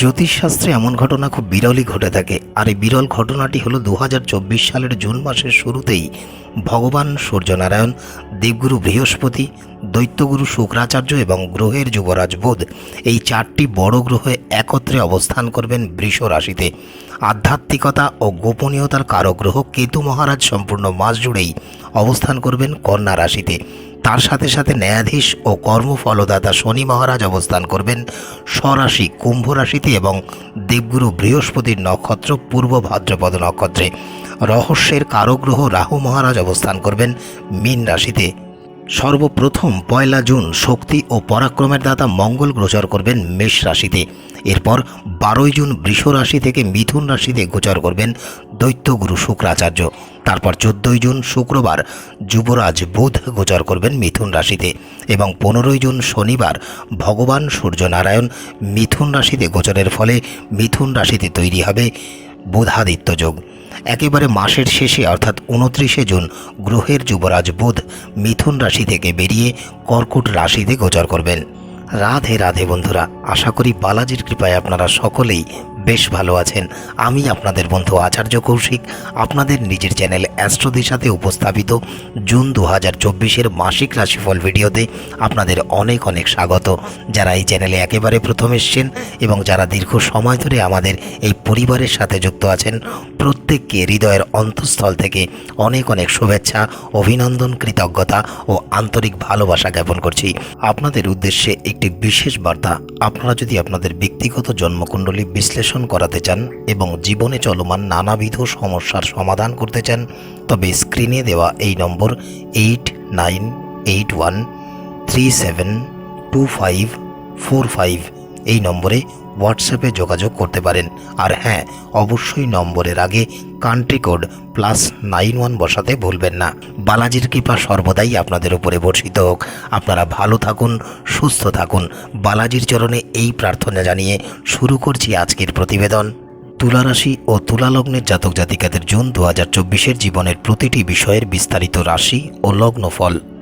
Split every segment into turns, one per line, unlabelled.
জ্যোতিষশাস্ত্রে এমন ঘটনা খুব বিরলই ঘটে থাকে। আর এই বিরল ঘটনাটি হলো দু হাজার চব্বিশ সালের জুন মাসের শুরুতেই ভগবান সূর্যনারায়ণ, দেবগুরু বৃহস্পতি, দৈত্যগুরু শুক্রাচার্য এবং গ্রহের যুবরাজ বুধ এই চারটি বড় গ্রহে একত্রে অবস্থান করবেন বৃষ রাশিতে। আধ্যাত্মিকতা ও গোপনীয়তার কারক গ্রহ কেতু মহারাজ সম্পূর্ণ মাস জুড়েই অবস্থান করবেন কন্যা রাশিতে। তার সাথে সাথে ন্যায়াধীশ ও কর্মফলদাতা শনি মহারাজ অবস্থান করবেন স্বরাশি কুম্ভ রাশিতে এবং দেবগুরু বৃহস্পতির নক্ষত্র পূর্ব ভাদ্রপদ নক্ষত্রে। রহস্যের কারগ্রহ রাহু মহারাজ অবস্থান করবেন মীন রাশিতে। সর্বপ্রথম পয়লা জুন শক্তি ও পরাক্রমের দাতা মঙ্গল গোচর করবেন মেষ রাশিতে। এরপর বারোই জুন বৃষ রাশি থেকে মিথুন রাশিতে গোচর করবেন দৈত্যগুরু শুক্রাচার্য। তারপর চোদ্দই জুন শুক্রবার যুবরাজ বুধ গোচর করবেন মিথুন রাশিতে এবং পনেরোই জুন শনিবার ভগবান সূর্যনারায়ণ মিথুন রাশিতে গোচরের ফলে মিথুন রাশিতে তৈরি হবে বুধাদিত্য যোগ। একেবারে মাসের শেষে, অর্থাৎ উনত্রিশে জুন, গ্রহের যুবরাজ বুধ মিথুন রাশি থেকে বেরিয়ে কর্কট রাশিতে গোচর করবেন। রাধে রাধে বন্ধুরা, আশা করি বালাজির কৃপায় আপনারা সকলেই বেশ ভালো আছেন। আমি আপনাদের বন্ধু আচার্য কৌশিক। আপনাদের নিজের চ্যানেল অ্যাস্ট্রোদের সাথে উপস্থাপিত জুন দু হাজার চব্বিশের মাসিক রাশিফল ভিডিওতে আপনাদের অনেক অনেক স্বাগত। যারা এই চ্যানেলে একেবারে প্রথম এসছেন এবং যারা দীর্ঘ সময় ধরে আমাদের এই পরিবারের সাথে যুক্ত আছেন, প্রত্যেককে হৃদয়ের অন্তঃস্থল থেকে অনেক অনেক শুভেচ্ছা, অভিনন্দন, কৃতজ্ঞতা ও আন্তরিক ভালোবাসা জ্ঞাপন করছি। আপনাদের উদ্দেশ্যে একটি বিশেষ বার্তা। আপনারা যদি আপনাদের ব্যক্তিগত জন্মকুণ্ডলী বিশ্লেষণ করাতে চান এবং জীবনে চলমান নানাবিধ সমস্যার সমাধান করতে চান, তবে স্ক্রিনে দেওয়া এই number eight nine eight one three seven two five four five এই নম্বরে হোয়াটসঅ্যাপে যোগাযোগ করতে পারেন। আর হ্যাঁ অবশ্যই নম্বরের আগে country code plus nine one বসাতে ভুলবেন না। বালাজির কৃপা সর্বদাই আপনাদের উপরে বর্ষিত হোক। আপনারা ভালো থাকুন, সুস্থ থাকুন। বালাজির চরণে এই প্রার্থনা জানিয়ে শুরু করছি আজকের প্রতিবেদন। তুলা রাশি ও তুলালগ্নের জাতক জাতিকাদের জুন দু হাজার চব্বিশের জীবনের প্রতিটি বিষয়ের বিস্তারিত রাশি ও লগ্ন ফল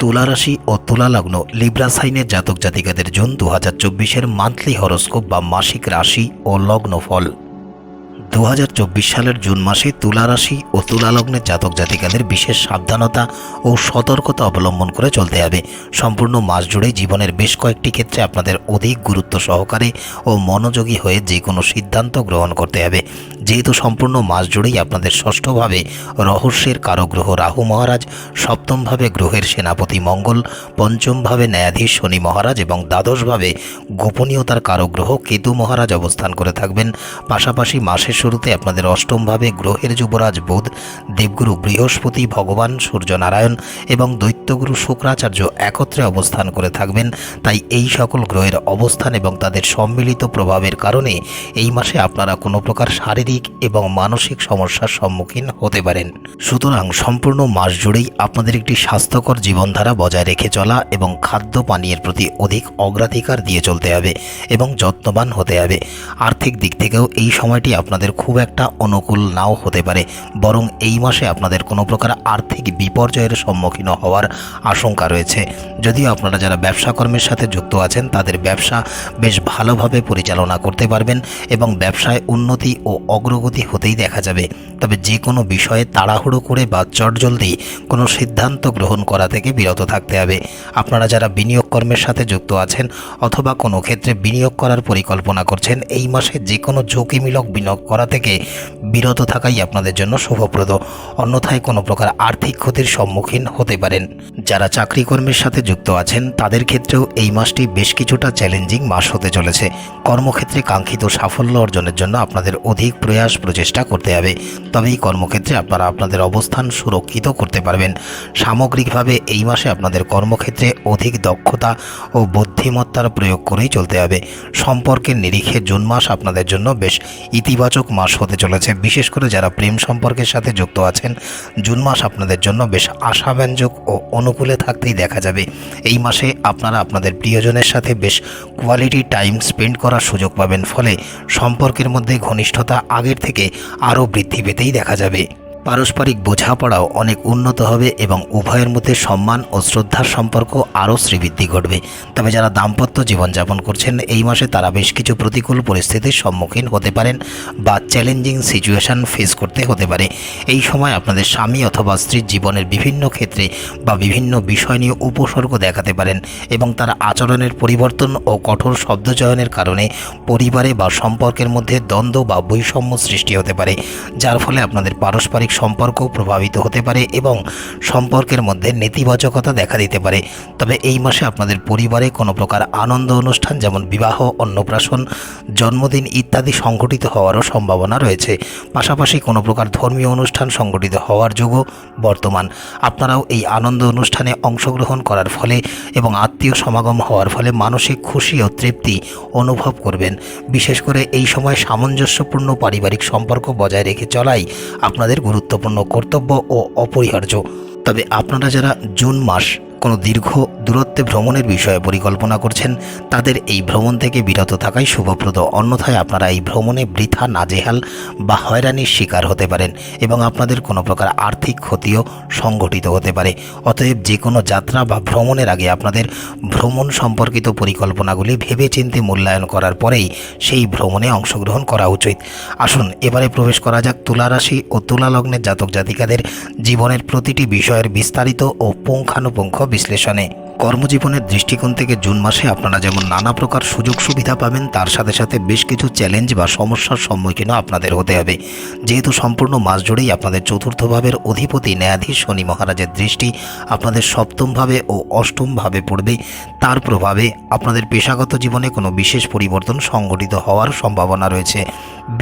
তুলা রাশি ও তুলা লগ্ন লিব্রা সাইনের জাতক জাতিকাদের জুন দু হাজার চব্বিশের মান্থলি হরস্কোপ বা মাসিক রাশি ও লগ্ন ফল। দু হাজার চব্বিশ সালের জুন মাসে তুলা রাশি ও তুলা লগ্নের জাতক জাতিকাদের বিশেষ সাবধানতা ও সতর্কতা অবলম্বন করে চলতে হবে। সম্পূর্ণ মাস জুড়ে জীবনের বেশ কয়েকটি ক্ষেত্রে আপনাদের অধিক গুরুত্ব সহকারে ও মনোযোগী হয়ে যে কোনো সিদ্ধান্ত গ্রহণ করতে হবে। যেহেতু সম্পূর্ণ মাস জুড়েই আপনাদের ষষ্ঠভাবে রহস্যের কারগ্রহ রাহু মহারাজ, সপ্তমভাবে গ্রহের সেনাপতি মঙ্গল, পঞ্চমভাবে ন্যায়াধীশ শনি মহারাজ এবং দ্বাদশভাবে গোপনীয়তার কারগ্রহ কেতু মহারাজ অবস্থান করে থাকবেন। পাশাপাশি শুরুতে আপনাদের অষ্টমভাবে গ্রহের যুবরাজ বুধ, দেবগুরু বৃহস্পতি, ভগবান সূর্যনারায়ণ এবং দৈত্যগুরু শুক্রাচার্য একত্রে অবস্থান করে থাকবেন। তাই এই সকল গ্রহের অবস্থান এবং তাদের সম্মিলিত প্রভাবের কারণে এই মাসে আপনারা কোনো প্রকার শারীরিক এবং মানসিক সমস্যার সম্মুখীন হতে পারেন। সুতরাং সম্পূর্ণ মাস জুড়েই আপনাদের একটি স্বাস্থ্যকর জীবনধারা বজায় রেখে চলা এবং খাদ্য পানীয়ের প্রতি অধিক অগ্রাধিকার দিয়ে চলতে হবে এবং যত্নবান হতে হবে। আর্থিক দিক থেকেও এই সময়টি আপনাদের খুব একটা অনুকূল নাও হতে পারে। বরং এই মাসে আপনাদের কোনো প্রকার আর্থিক বিপর্যয়ের সম্মুখীন হওয়ার আশঙ্কা রয়েছে। যদিও আপনারা যারা ব্যবসা কর্মের সাথে যুক্ত আছেন, তাদের ব্যবসা বেশ ভালোভাবে পরিচালনা করতে পারবেন এবং ব্যবসায় উন্নতি ও অগ্রগতি হতেই দেখা যাবে। তবে যে কোনো বিষয়ে তাড়াহুড়ো করে বা চটজলদি কোনো সিদ্ধান্ত গ্রহণ করা থেকে বিরত থাকতে হবে। আপনারা যারা বিনিয়োগ কর্মের সাথে যুক্ত আছেন অথবা কোনো ক্ষেত্রে বিনিয়োগ করার পরিকল্পনা করছেন, এই মাসে যে কোনো ঝুঁকিমূলক বিনিয়োগ করা থেকে বিরত থাকাই আপনাদের জন্য শুভপ্রদ। অন্যথায় কোনো প্রকার আর্থিক ক্ষতির সম্মুখীন হতে পারেন। যারা চাকরি কর্মের সাথে যুক্ত আছেন, তাদের ক্ষেত্রেও এই মাসটি বেশ কিছুটা চ্যালেঞ্জিং মাস হতে চলেছে। কর্মক্ষেত্রে কাঙ্ক্ষিত সাফল্য অর্জনের জন্য আপনাদের অধিক প্রয়াস প্রচেষ্টা করতে হবে। তবে এই কর্মক্ষেত্রে আপনারা আপনাদের অবস্থান সুরক্ষিত করতে পারবেন। সামগ্রিকভাবে এই মাসে আপনাদের কর্মক্ষেত্রে অধিক দক্ষতা ও বুদ্ধিমত্তার প্রয়োগ করেই চলতে হবে। সম্পর্কের নিরিখে জুন মাস আপনাদের জন্য বেশ ইতিবাচক ইতিবাচক মাস হতে চলেছে। বিশেষ করে যারা প্রেম সম্পর্কের সাথে যুক্ত আছেন, জুন মাস আপনাদের জন্য বেশ আশাব্যঞ্জক ও অনুকূলে থাকতেই দেখা যাবে। এই মাসে আপনারা আপনাদের প্রিয়জনের সাথে বেশ কোয়ালিটি টাইম স্পেন্ড করার সুযোগ পাবেন। ফলে সম্পর্কের মধ্যে ঘনিষ্ঠতা আগের থেকে আরও বৃদ্ধি পেতেই দেখা যাবে। পারস্পরিক বোঝাপড়াও অনেক উন্নত হবে এবং উভয়ের মধ্যে সম্মান ও শ্রদ্ধার সম্পর্ক আরও শ্রীবৃদ্ধি ঘটবে। তবে যারা দাম্পত্য জীবনযাপন করছেন, এই মাসে তারা বেশ কিছু প্রতিকূল পরিস্থিতির সম্মুখীন হতে পারেন বা চ্যালেঞ্জিং সিচুয়েশন ফেস করতে হতে পারে। এই সময় আপনাদের স্বামী অথবা স্ত্রীর জীবনের বিভিন্ন ক্ষেত্রে বা বিভিন্ন বিষয় নিয়ে উপসর্গ দেখাতে পারেন এবং তার আচরণের পরিবর্তন ও কঠোর শব্দচয়নের কারণে পরিবারে বা সম্পর্কের মধ্যে দ্বন্দ্ব বা বৈষম্য সৃষ্টি হতে পারে, যার ফলে আপনাদের পারস্পরিক সম্পর্ক প্রভাবিত হতে পারে এবং সম্পর্কের মধ্যে নেতিবাচকতা দেখা দিতে পারে। তবে এই মাসে আপনাদের পরিবারে কোনো প্রকার আনন্দ অনুষ্ঠান যেমন বিবাহ, অন্নপ্রাশন, জন্মদিন ইত্যাদি সংঘটিত হওয়ারও সম্ভাবনা রয়েছে। পাশাপাশি কোনো প্রকার ধর্মীয় অনুষ্ঠান সংঘটিত হওয়ার যোগও বর্তমান। আপনারাও এই আনন্দ অনুষ্ঠানে অংশগ্রহণ করার ফলে এবং আত্মীয় সমাগম হওয়ার ফলে মানসিক খুশি ও তৃপ্তি অনুভব করবেন। বিশেষ করে এই সময় সামঞ্জস্যপূর্ণ পারিবারিক সম্পর্ক বজায় রেখে চলাই আপনাদের গুরুত্বপূর্ণ কর্তব্য ও অপরিহার্য। তবে আপনারা যারা জুন মাস কোনো দীর্ঘ দূরত্বে ভ্রমণের বিষয়ে পরিকল্পনা করছেন, তাদের এই ভ্রমণ থেকে বিরত থাকাই শুভপ্রদ। অন্যথায় আপনারা এই ভ্রমণে বৃথা, নাজেহাল বা হয়রানির শিকার হতে পারেন এবং আপনাদের কোনো প্রকার আর্থিক ক্ষতিও সংঘটিত হতে পারে। অতএব যে কোনো যাত্রা বা ভ্রমণের আগে আপনাদের ভ্রমণ সম্পর্কিত পরিকল্পনাগুলি ভেবেচিন্তে মূল্যায়ন করার পরেই সেই ভ্রমণে অংশগ্রহণ করা উচিত। আসুন, এবারে প্রবেশ করা যাক তুলা রাশি ও তুলা লগ্নের জাতক জাতিকাদের জীবনের প্রতিটি বিষয়ের বিস্তারিত ও পুঙ্খানুপুঙ্খ বিশ্লেষণে। কর্মজীবনের দৃষ্টিকোণ থেকে জুন মাসে আপনারা যেমন নানা প্রকার সুযোগ সুবিধা পাবেন, তার সাথে সাথে বেশ কিছু চ্যালেঞ্জ বা সমস্যার সম্মুখীনও আপনাদের হতে হবে। যেহেতু সম্পূর্ণ মাস জুড়েই আপনাদের চতুর্থ ভাবের অধিপতি ন্যায়াধীশ শনি মহারাজের দৃষ্টি আপনাদের সপ্তম ভাবে ও অষ্টম ভাবে পড়বে, তার প্রভাবে আপনাদের পেশাগত জীবনে কোনো বিশেষ পরিবর্তন সংঘটিত হওয়ার সম্ভাবনা রয়েছে।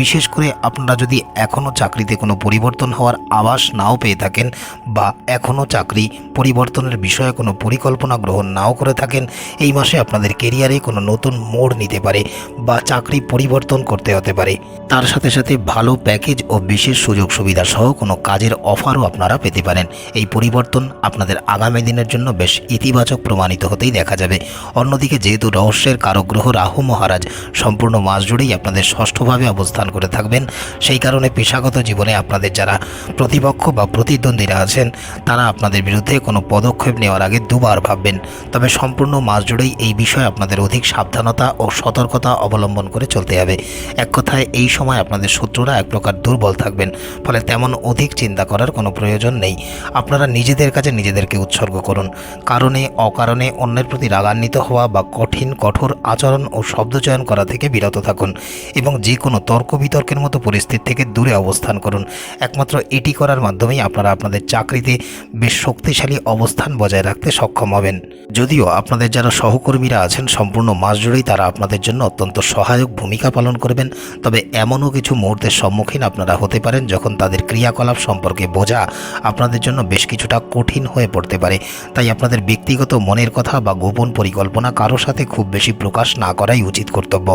বিশেষ করে আপনারা যদি এখনও চাকরিতে কোনো পরিবর্তন হওয়ার আভাস নাও পেয়ে থাকেন বা এখনও চাকরি পরিবর্তনের বিষয়ে কোনো পরিকল্পনা গ্রহণ নাও করে থাকেন। এই মাসে আপনাদের কেরিয়ারে কোনো নতুন মোড় নিতে পারে বা চাকরি পরিবর্তন করতে হতে পারে। তার সাথে সাথে ভালো প্যাকেজ ও বিশেষ সুযোগ সুবিধা সহ কোনো কাজের অফারও আপনারা পেতে পারেন। এই পরিবর্তন আপনাদের আগামী দিনের জন্য বেশ ইতিবাচক প্রমাণিত হতেই দেখা যাবে। অন্যদিকে যেহেতু রহস্যের কারগ্রহ রাহু মহারাজ সম্পূর্ণ মাস জুড়েই আপনাদের ষষ্ঠভাবে অবস্থান করে থাকবেন, সেই কারণে পেশাগত জীবনে আপনাদের যারা প্রতিপক্ষ বা প্রতিদ্বন্দ্বীরা আছেন, তারা আপনাদের বিরুদ্ধে কোনো পদক্ষেপ নেওয়ার আগে দুবার ভাববেন তবে সম্পূর্ণ মাস জুড়েই এই বিষয়ে আপনাদের অধিক সাবধানতা ও সতর্কতা অবলম্বন করে চলতে হবে। এক কথায়, এই সময় আপনাদের শত্রুরা এক প্রকার দুর্বল থাকবেন, ফলে তেমন অধিক চিন্তা করার কোনো প্রয়োজন নেই। আপনারা নিজেদের কাছে নিজেদেরকে উৎসর্গ করুন। কারণে, অকারণে অন্যের প্রতি রাগান্বিত হওয়া বা কঠিন, কঠোর আচরণ ও শব্দচয়ন করা থেকে বিরত থাকুন এবং যে কোনো তর্ক বিতর্কের মতো পরিস্থিতি থেকে দূরে অবস্থান করুন। একমাত্র এটি করার মাধ্যমেই আপনারা আপনাদের চাকরিতে বেশ শক্তিশালী অবস্থান বজায় রাখতে সক্ষম হবেন। যদিও আপনাদের যারা সহকর্মীরা আছেন, সম্পূর্ণ মাস জুড়েই তারা আপনাদের জন্য অত্যন্ত সহায়ক ভূমিকা পালন করবেন। তবে এমনও কিছু মুহূর্তের সম্মুখীন আপনারা হতে পারেন, যখন তাদের ক্রিয়াকলাপ সম্পর্কে বোঝা আপনাদের জন্য বেশ কিছুটা কঠিন হয়ে পড়তে পারে। তাই আপনাদের ব্যক্তিগত মনের কথা বা গোপন পরিকল্পনা কারও সাথে খুব বেশি প্রকাশ না করাই উচিত কর্তব্য।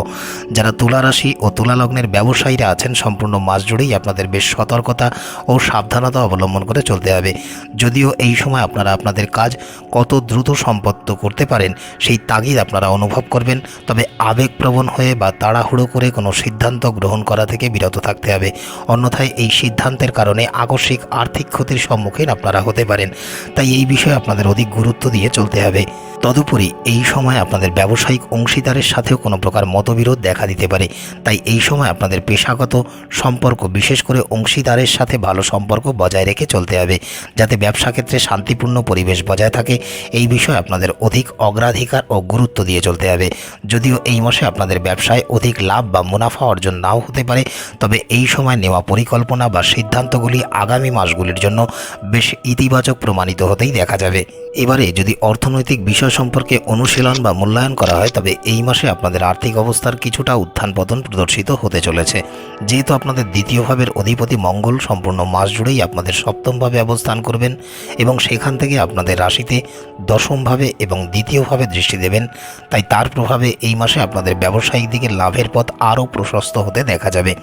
যারা তুলা রাশি ও তুলালগ্নের ব্যবসায়ীরা আছেন, সম্পূর্ণ মাস জুড়েই আপনাদের বেশ সতর্কতা ও সাবধানতা অবলম্বন করে চলতে হবে। যদিও এই সময় আপনারা আপনাদের কাজ কত দ্রুত সম্পন্ন করতে পারেন, সেই তাগিদ আপনারা অনুভব করবেন। তবে আবেগপ্রবণ হয়ে বা তাড়াহুড়ো করে কোনো সিদ্ধান্ত গ্রহণ করা থেকে বিরত থাকতে হবে। অন্যথায় এই সিদ্ধান্তের কারণে আকস্মিক আর্থিক ক্ষতির সম্মুখীন আপনারা হতে পারেন। তাই এই বিষয়ে আপনাদের অধিক গুরুত্ব দিয়ে চলতে হবে। তদুপরি এই সময় আপনাদের ব্যবসায়িক অংশীদারের সাথেও কোনো প্রকার মতবিরোধ দেখা দিতে পারে। তাই এই সময় আপনাদের পেশাগত সম্পর্ক, বিশেষ করে অংশীদারের সাথে ভালো সম্পর্ক বজায় রেখে চলতে হবে, যাতে ব্যবসা ক্ষেত্রে শান্তিপূর্ণ পরিবেশ বজায় থাকে। এই বিষয়ে আপনাদের অধিক অগ্রাধিকার ও গুরুত্ব দিয়ে চলতে হবে। যদিও এই মাসে আপনাদের ব্যবসায় অধিক লাভ বা মুনাফা অর্জন নাও হতে পারে, তবে এই সময় নেওয়া পরিকল্পনা বা সিদ্ধান্তগুলি আগামী মাসগুলির জন্য বেশ ইতিবাচক প্রমাণিত হতেই দেখা যাবে। এবারে যদি অর্থনৈতিক বিষয় সম্পর্কে অনুশীলন বা মূল্যায়ন করা হয়, তবে এই মাসে আপনাদের আর্থিক অবস্থার কিছুটা উত্থান পতন প্রদর্শিত হতে চলেছে। যেহেতু আপনাদের দ্বিতীয় ভাবের অধিপতি মঙ্গল, সম্পূর্ণ মাস জুড়েই আপনাদের সপ্তমভাবে অবস্থান করবেন এবং সেখান থেকে আপনাদের রাশিতে দশমভাবে এবং দ্বিতীয়ভাবে দৃষ্টি দেবেন। তাই তার প্রভাবে এই মাসে আপনাদের ব্যবসায়িক দিকে লাভের পথ আরও প্রশস্ত হতে দেখা যাবে।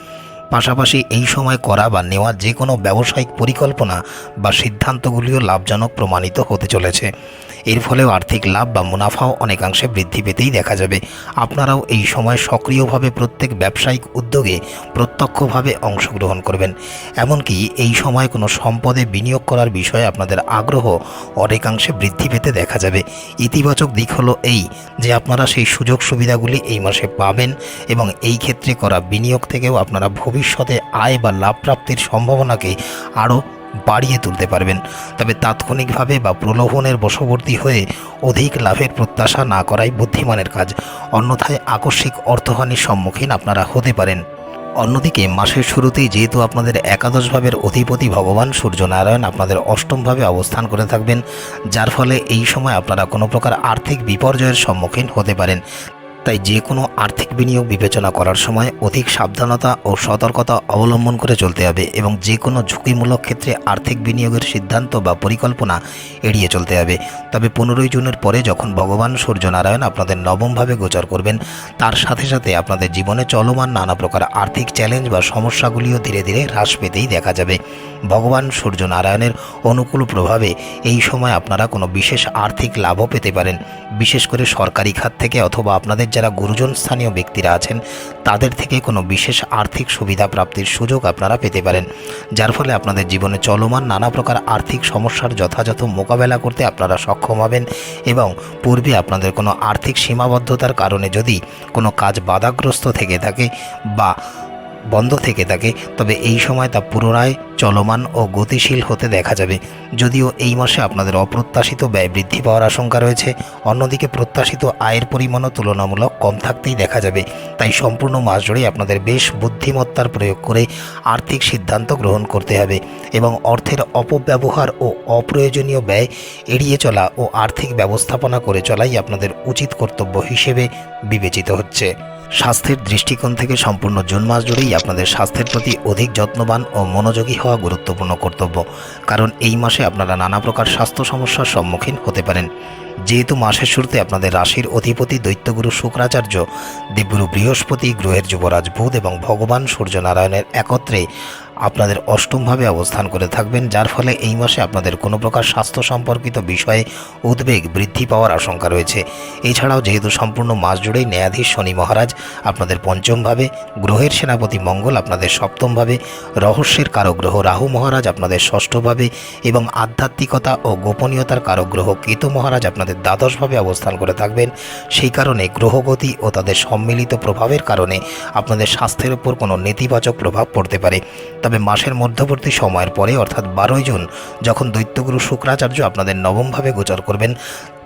পাশাপাশি এই সময় করা বা নেওয়া যে কোনো ব্যবসায়িক পরিকল্পনা বা সিদ্ধান্তগুলিও লাভজনক প্রমাণিত হতে চলেছে। এর ফলেও আর্থিক লাভ বা মুনাফাও অনেকাংশে বৃদ্ধি পেতেই দেখা যাবে। আপনারাও এই সময় সক্রিয়ভাবে প্রত্যেক ব্যবসায়িক উদ্যোগে প্রত্যক্ষভাবে অংশগ্রহণ করবেন। এমনকি এই সময় কোনো সম্পদে বিনিয়োগ করার বিষয়ে আপনাদের আগ্রহ অনেকাংশে বৃদ্ধি পেতে দেখা যাবে। ইতিবাচক দিক হলো এই যে আপনারা সেই সুযোগ সুবিধাগুলি এই মাসে পাবেন এবং এই ক্ষেত্রে করা বিনিয়োগ থেকেও আপনারা ভবিষ্যতে আয় বা লাভ প্রাপ্তির সম্ভাবনাকে আরও বাড়িয়ে তুলতে পারবেন। তবে তাৎক্ষণিকভাবে বা প্রলোভনের বশবর্তী হয়ে অধিক লাভের প্রত্যাশা না করাই বুদ্ধিমানের কাজ। অন্যথায় আকস্মিক অর্থহানির সম্মুখীন আপনারা হতে পারেন। অন্যদিকে, মাসের শুরুতেই যেহেতু আপনাদের একাদশ ভাবের অধিপতি ভগবান সূর্যনারায়ণ আপনাদের অষ্টমভাবে অবস্থান করে থাকবেন, যার ফলে এই সময় আপনারা কোনো প্রকার আর্থিক বিপর্যয়ের সম্মুখীন হতে পারেন। তাই যে কোনো আর্থিক বিনিয়োগ বিবেচনা করার সময় অধিক সাবধানতা ও সতর্কতা অবলম্বন করে চলতে হবে এবং যে কোনো ঝুঁকিমূলক ক্ষেত্রে আর্থিক বিনিয়োগের সিদ্ধান্ত বা পরিকল্পনা এড়িয়ে চলতে হবে। তবে পনেরোই জুনের পরে যখন ভগবান সূর্যনারায়ণ আপনাদের নবমভাবে গোচর করবেন, তার সাথে সাথে আপনাদের জীবনে চলমান নানা প্রকার আর্থিক চ্যালেঞ্জ বা সমস্যাগুলিও ধীরে ধীরে হ্রাস পেতেই দেখা যাবে। ভগবান সূর্যনারায়ণের অনুকূল প্রভাবে এই সময় আপনারা কোনো বিশেষ আর্থিক লাভও পেতে পারেন। বিশেষ করে সরকারি খাত থেকে অথবা আপনাদের যারা গুরুজন স্থানীয় ব্যক্তিরা আছেন, তাদের থেকে কোনো বিশেষ আর্থিক সুবিধা প্রাপ্তির সুযোগ আপনারা পেতে পারেন। যার ফলে আপনাদের জীবনে চলমান নানা প্রকার আর্থিক সমস্যার যথাযথ মোকাবেলা করতে আপনারা সক্ষম হবেন এবং পূর্বে আপনাদের কোনো আর্থিক সীমাবদ্ধতার কারণে যদি কোনো কাজ বাধাগ্রস্ত থেকে থাকে বা বন্ধ থেকে থাকে, তবে এই সময় তা পুনরায় চলমান ও গতিশীল হতে দেখা যাবে। যদিও এই মাসে আপনাদের অপ্রত্যাশিত ব্যয় বৃদ্ধি পাওয়ার আশঙ্কা রয়েছে, অন্যদিকে প্রত্যাশিত আয়ের পরিমাণও তুলনামূলক কম থাকতেই দেখা যাবে। তাই সম্পূর্ণ মাস জুড়েই আপনাদের বেশ বুদ্ধিমত্তার প্রয়োগ করে আর্থিক সিদ্ধান্ত গ্রহণ করতে হবে এবং অর্থের অপব্যবহার ও অপ্রয়োজনীয় ব্যয় এড়িয়ে চলা ও আর্থিক ব্যবস্থাপনা করে চলাই আপনাদের উচিত কর্তব্য হিসেবে বিবেচিত হচ্ছে। স্বাস্থ্যের দৃষ্টিকোণ থেকে সম্পূর্ণ জুন মাস জুড়েই আপনাদের স্বাস্থ্যের প্রতি অধিক যত্নবান ও মনোযোগী হওয়া গুরুত্বপূর্ণ কর্তব্য। কারণ এই মাসে আপনারা নানা প্রকার স্বাস্থ্য সমস্যার সম্মুখীন হতে পারেন। যেহেতু মাসের শুরুতে আপনাদের রাশির অধিপতি দৈত্যগুরু শুক্রাচার্য দেবগুরু বৃহস্পতি, গ্রহের যুবরাজ বুধ এবং ভগবান সূর্যনারায়ণের একত্রে আপনাদের অষ্টমভাবে অবস্থান করে থাকবেন, যার ফলে এই মাসে আপনাদের কোনো প্রকার স্বাস্থ্য সম্পর্কিত বিষয়ে উদ্বেগ বৃদ্ধি পাওয়ার আশঙ্কা রয়েছে। এছাড়াও যেহেতু সম্পূর্ণ মাস জুড়েই ন্যায়াধীশ শনি মহারাজ আপনাদের পঞ্চমভাবে, গ্রহের সেনাপতি মঙ্গল আপনাদের সপ্তমভাবে, রহস্যের কারগ্রহ রাহু মহারাজ আপনাদের ষষ্ঠভাবে এবং আধ্যাত্মিকতা ও গোপনীয়তার কারগ্রহ কেতু মহারাজ আপনাদের দ্বাদশভাবে অবস্থান করে থাকবেন। সেই কারণে গ্রহগতি ও তাদের সম্মিলিত প্রভাবের কারণে আপনাদের স্বাস্থ্যের উপর কোনো নেতিবাচক প্রভাব পড়তে পারে। তবে মাসের মধ্যবর্তী সময়ের পরে, অর্থাৎ বারোই জুন, যখন দৈত্যগুরু শুক্রাচার্য আপনাদের নবমভাবে গোচর করবেন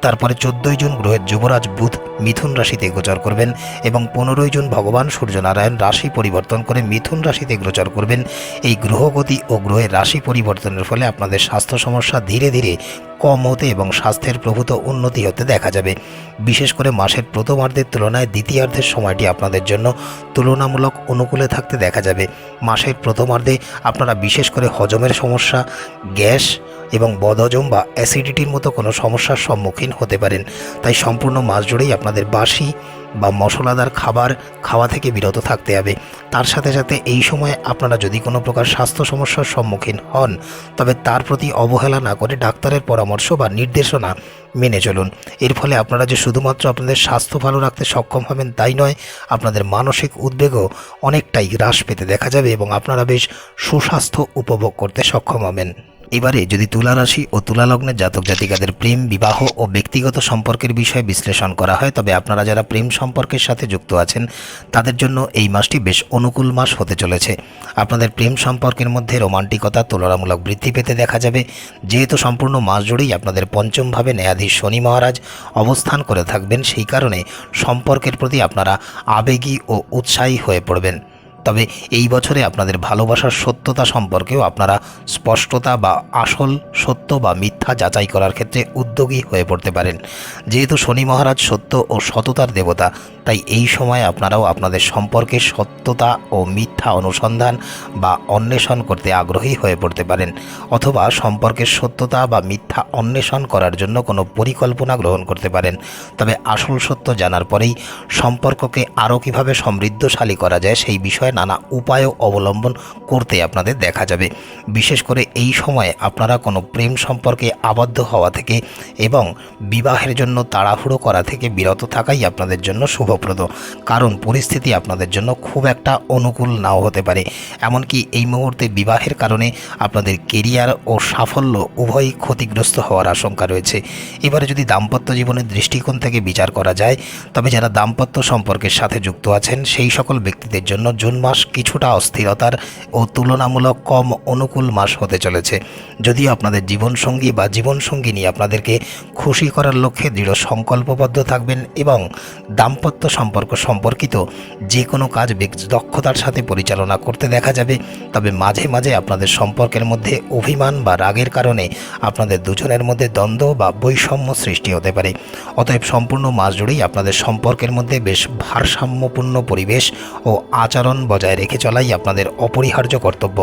তারপরে চোদ্দোই জুন গ্রহের যুবরাজ বুধ মিথুন রাশিতে গোচর করবেন এবং পনেরোই জুন ভগবান সূর্যনারায়ণ রাশি পরিবর্তন করে মিথুন রাশিতে গোচর করবেন। এই গ্রহগতি ও গ্রহের রাশি পরিবর্তনের ফলে আপনাদের স্বাস্থ্য সমস্যা ধীরে ধীরে কম হতে এবং স্বাস্থ্যের প্রভূত উন্নতি হতে দেখা যাবে। বিশেষ করে মাসের প্রথমার্ধের তুলনায় দ্বিতীয়ার্ধের সময়টি আপনাদের জন্য তুলনামূলক অনুকূলে থাকতে দেখা যাবে। মাসের প্রথমার্ধে আপনারা বিশেষ করে হজমের সমস্যা, গ্যাস এবং বদহজম বা অ্যাসিডিটির মতো কোনো সমস্যার সম্মুখীন হতে পারেন। তাই সম্পূর্ণ মাস জুড়েই আপনাদের বাসি বা মশলাদার খাবার খাওয়া থেকে বিরত থাকতে হবে। তার সাথে সাথে এই সময়ে আপনারা যদি কোনো প্রকার স্বাস্থ্য সমস্যার সম্মুখীন হন, তবে তার প্রতি অবহেলা না করে ডাক্তারের পরামর্শ বা নির্দেশনা মেনে চলুন। এর ফলে আপনারা যে শুধুমাত্র আপনাদের স্বাস্থ্য ভালো রাখতে সক্ষম হবেন তাই নয়, আপনাদের মানসিক উদ্বেগও অনেকটাই হ্রাস পেতে দেখা যাবে এবং আপনারা বেশ সুস্বাস্থ্য উপভোগ করতে সক্ষম হবেন। এবারে যদি তুলা রাশি ও তুলা লগ্নের জাতক জাতিকাদের প্রেম, বিবাহ ও ব্যক্তিগত সম্পর্কের বিষয়ে বিশ্লেষণ করা হয়, তবে আপনারা যারা প্রেম সম্পর্কের সাথে যুক্ত আছেন, তাদের জন্য এই মাসটি বেশ অনুকূল মাস হতে চলেছে। আপনাদের প্রেম সম্পর্কের মধ্যে রোমান্টিকতা তুলনামূলক বৃদ্ধি পেতে দেখা যাবে। যেহেতু সম্পূর্ণ মাস জুড়েই আপনাদের পঞ্চমভাবে ন্যায়াধীশ শনি মহারাজ অবস্থান করে থাকবেন, সেই কারণে সম্পর্কের প্রতি আপনারা আবেগী ও উৎসাহী হয়ে পড়বেন। তবে এই বছরে আপনাদের ভালোবাসার সত্যতা সম্পর্কেও আপনারা স্পষ্টতা বা আসল সত্য বা মিথ্যা যাচাই করার ক্ষেত্রে উদ্যোগী হয়ে পড়তে পারেন। যেহেতু শনি মহারাজ সত্য ও সততার দেবতা, তাই এই সময় আপনারাও আপনাদের সম্পর্কে সত্যতা ও মিথ্যা অনুসন্ধান বা অন্বেষণ করতে আগ্রহী হয়ে পড়তে পারেন। অথবা সম্পর্কের সত্যতা বা মিথ্যা অন্বেষণ করার জন্য কোনো পরিকল্পনা গ্রহণ করতে পারেন। তবে আসল সত্য জানার পরেই সম্পর্ককে আরও কীভাবে সমৃদ্ধশালী করা যায় সেই বিষয়ের বিষয়ে নানা উপায়ও অবলম্বন করতে আপনাদের দেখা যাবে। বিশেষ করে এই সময়ে আপনারা কোনো প্রেম সম্পর্কে আবদ্ধ হওয়া থেকে এবং বিবাহের জন্য তাড়াহুড়ো করা থেকে বিরত থাকাই আপনাদের জন্য শুভপ্রদ। কারণ পরিস্থিতি আপনাদের জন্য খুব একটা অনুকূল নাও হতে পারে। এমনকি এই মুহূর্তে বিবাহের কারণে আপনাদের কেরিয়ার ও সাফল্য উভয়ই ক্ষতিগ্রস্ত হওয়ার আশঙ্কা রয়েছে। এবারে যদি দাম্পত্য জীবনের দৃষ্টিকোণ থেকে বিচার করা যায়, তবে যারা দাম্পত্য সম্পর্কের সাথে যুক্ত আছেন, সেই সকল ব্যক্তিদের জন্য জুন মাস কিছুটা অস্থিরতার ও তুলনামূলক কম অনুকূল মাস হতে চলেছে। যদিও আপনাদের জীবনসঙ্গী বা জীবনসঙ্গী নিয়ে আপনাদেরকে খুশি করার লক্ষ্যে দৃঢ় সংকল্পবদ্ধ থাকবেন এবং দাম্পত্য সম্পর্ক সম্পর্কিত যে কোনো কাজ দক্ষতার সাথে পরিচালনা করতে দেখা যাবে। তবে মাঝে মাঝে আপনাদের সম্পর্কের মধ্যে অভিমান বা রাগের কারণে আপনাদের দুজনের মধ্যে দ্বন্দ্ব বা বৈষম্য সৃষ্টি হতে পারে। অতএব সম্পূর্ণ মাস জুড়েই আপনাদের সম্পর্কের মধ্যে বেশ ভারসাম্যপূর্ণ পরিবেশ ও আচরণ বজায় রেখে চলাই আপনাদের অপরিহার্য কর্তব্য।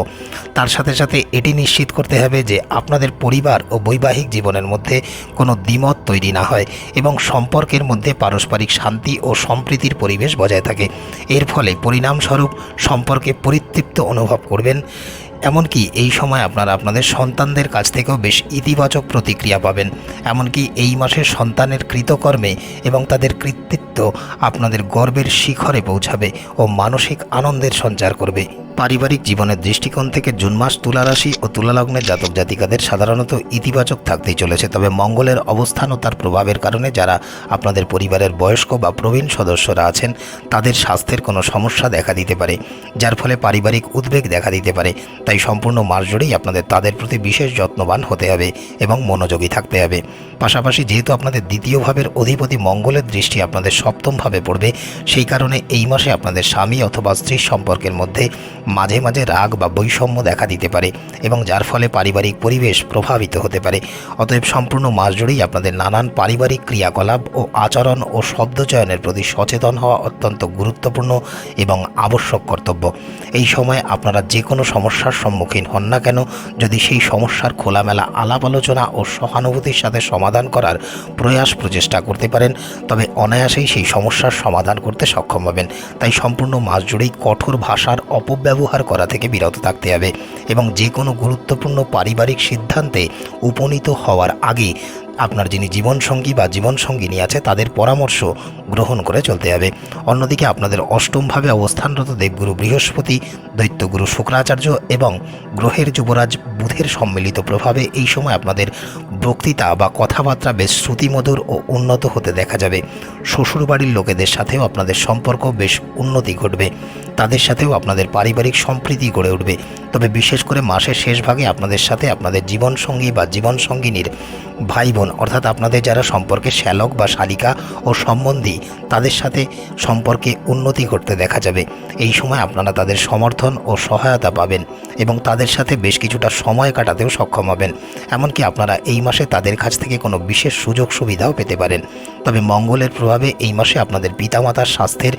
তার সাথে সাথে এটি নিশ্চিত করতে হবে যে আপনাদের পরিবার ও বৈবাহিক জীবনের মধ্যে কোনো দ্বিমত তৈরি না হয় এবং সম্পর্কের মধ্যে পারস্পরিক শান্তি ও সম্প্রীতির পরিবেশ বজায় থাকে। এর ফলে পরিণামস্বরূপ সম্পর্কে পরিতৃপ্ত অনুভব করবেন। এমনকি এই সময় আপনারা আপনাদের সন্তানদের কাছ থেকেও বেশ ইতিবাচক প্রতিক্রিয়া পাবেন। এমনকি এই মাসে সন্তানের কৃতকর্মে এবং তাদের কৃতিত্ব আপনাদের গর্বের শিখরে পৌঁছাবে ও মানসিক আনন্দের সঞ্চার করবে। পারিবারিক জীবনের দৃষ্টিকোণ থেকে জুন মাস তুলা রাশি ও তুলালগ্নের জাতক জাতিকাদের সাধারণত ইতিবাচক থাকতেই চলেছে। তবে মঙ্গলের অবস্থান ও তার প্রভাবের কারণে যারা আপনাদের পরিবারের বয়স্ক বা প্রবীণ সদস্যরা আছেন, তাদের স্বাস্থ্যের কোনো সমস্যা দেখা দিতে পারে, যার ফলে পারিবারিক উদ্বেগ দেখা দিতে পারে। তাই সম্পূর্ণ মাস জুড়েই আপনাদের, তাদের প্রতি বিশেষ যত্নবান হতে হবে এবং মনোযোগী থাকতে হবে। পাশাপাশি যেহেতু আপনাদের দ্বিতীয় ভাবের অধিপতি মঙ্গলের দৃষ্টি আপনাদের সপ্তম ভাবে পড়বে, সেই কারণে এই মাসে আপনাদের স্বামী অথবা স্ত্রীর সম্পর্কের মধ্যে মাঝে মাঝে রাগ বা বৈষম্য দেখা দিতে পারে এবং যার ফলে পারিবারিক পরিবেশ প্রভাবিত হতে পারে। অতএব সম্পূর্ণ মাস জুড়েই আপনাদের নানান পারিবারিক ক্রিয়াকলাপ ও আচরণ ও শব্দচয়নের প্রতি সচেতন হওয়া অত্যন্ত গুরুত্বপূর্ণ এবং আবশ্যক কর্তব্য। এই সময় আপনারা যে কোনো সমস্যার সম্মুখীন হন না কেন? যদি সেই সমস্যার খোলামেলা আলাপ আলোচনা ও সহানুভূতির সাথে সমাধান করার প্রয়াস প্রচেষ্টা করতে পারেন, তবে অনায়াসেই সেই সমস্যার সমাধান করতে সক্ষম হবেন। তাই সম্পূর্ণ মাস জুড়েই কঠোর ভাষার অপব্যবহার করা থেকে বিরত থাকতে হবে এবং যে কোনো গুরুত্বপূর্ণ পারিবারিক সিদ্ধান্তে উপনীত হওয়ার আগে আপনার যিনি জীবনসঙ্গী বা জীবনসঙ্গী নিয়ে আছে, তাদের পরামর্শ গ্রহণ করে চলতে হবে। অন্যদিকে আপনাদের অষ্টমভাবে অবস্থানরত দেবগুরু বৃহস্পতি, দৈত্যগুরু শুক্রাচার্য এবং গ্রহের যুবরাজ বুধের সম্মিলিত প্রভাবে এই সময় আপনাদের বক্তৃতা বা কথাবার্তা বেশ শ্রুতিমধুর ও উন্নত হতে দেখা যাবে। শ্বশুরবাড়ির লোকেদের সাথেও আপনাদের সম্পর্ক বেশ উন্নতি ঘটবে। তাদের সাথেও আপনাদের পারিবারিক সম্প্রীতি গড়ে উঠবে। তবে বিশেষ করে মাসের শেষ ভাগে আপনাদের সাথে আপনাদের জীবনসঙ্গী বা জীবনসঙ্গিনীর ভাই বোন অর্থাৎ আপনাদের যারা সম্পর্কে শ্যালক বা শালিকা ও সম্বন্ধী, তাদের সাথে সম্পর্কে উন্নতি করতে দেখা যাবে। এই সময় আপনারা তাদের সমর্থন ও সহায়তা পাবেন এবং তাদের সাথে বেশ কিছুটা সময় কাটাতেও সক্ষম হবেন। এমনকি আপনারা এই মাসে তাদের কাছ থেকে কোনো বিশেষ সুযোগ সুবিধাও পেতে পারেন। তবে মঙ্গলের প্রভাবে এই মাসে আপনাদের পিতামাতার স্বাস্থ্যের,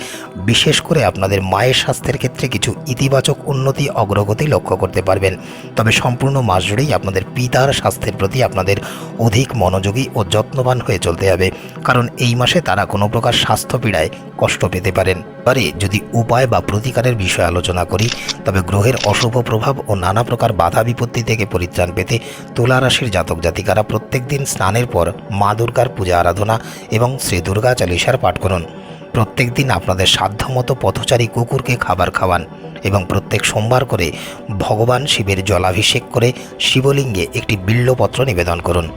বিশেষ করে আপনাদের মায়ের স্বাস্থ্যের ক্ষেত্রে কিছু ইতিবাচক উন্নতি অগ্রগতি লক্ষ্য করতে পারবেন। তবে সম্পূর্ণ মাস জুড়েই আপনাদের পিতার স্বাস্থ্যের প্রতি আপনাদের অধিক মনোযোগী ও যত্নবান হয়ে চলতে হবে। কারণ এই মাসে তারা কোনো প্রকার স্বাস্থ্য পীড়ায় কষ্ট পেতে পারেন। এবারে যদি উপায় বা প্রতিকারের বিষয়ে আলোচনা করি, তবে গ্রহের অশুভ প্রভাব ও নানা প্রকার বাধা বিপত্তি থেকে পরিত্রাণ পেতে তুলা রাশির জাতক জাতিকারা প্রত্যেক দিন স্নানের পর মা দুর্গার পূজা আরাধনা এবং শ্রী দুর্গা চালিসার পাঠ করুন। প্রত্যেক দিন আপনাদের সাধ্যমতো পথচারী কুকুরকে খাবার খাওয়ান এবং প্রত্যেক সোমবার করে ভগবান শিবের জলাভিষেক করে শিবলিঙ্গে একটি বিল্লপত্র নিবেদন করুন।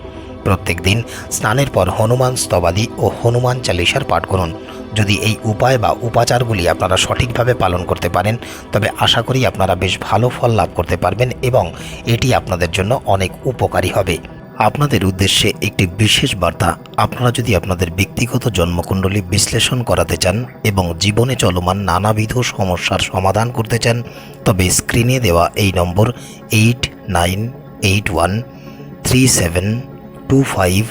প্রত্যেক দিন স্নানের পর হনুমান স্তবাদি ও হনুমান চালিসার পাঠ করুন। যদি এই উপায় বা উপাচারগুলি আপনারা সঠিকভাবে পালন করতে পারেন, তবে আশা করি আপনারা বেশ ভালো ফল লাভ করতে পারবেন এবং এটি আপনাদের জন্য অনেক উপকারী হবে। আপনাদের উদ্দেশ্যে একটি বিশেষ বার্তা। আপনারা যদি আপনাদের ব্যক্তিগত জন্মকুণ্ডলী বিশ্লেষণ করাতে চান এবং জীবনে চলমান নানাবিধ সমস্যার সমাধান করতে চান, তবে স্ক্রিনে দেওয়া এই number eight nine eight one three seven two five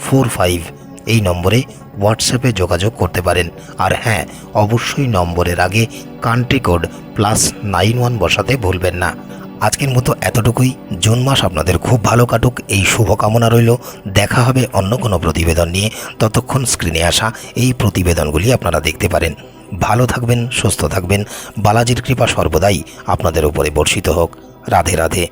four five. এই নম্বরে হোয়াটসঅ্যাপে যোগাযোগ করতে পারেন। আর হ্যাঁ অবশ্যই নম্বরের আগে country code plus nine one বসাতে ভুলবেন না। আজকের মতো এতটুকুই। জুন মাস আপনাদের খুব ভালো কাটুক। এই শুভকামনা রইল। দেখা হবে অন্য কোনো প্রতিবেদন নিয়ে। ততক্ষণ স্ক্রিনে আসা এই প্রতিবেদনগুলি আপনারা দেখতে পারেন। ভালো থাকবেন, সুস্থ থাকবেন। বালাজির কৃপা সর্বদাই আপনাদের উপরে বর্ষিত হোক। রাধে রাধে।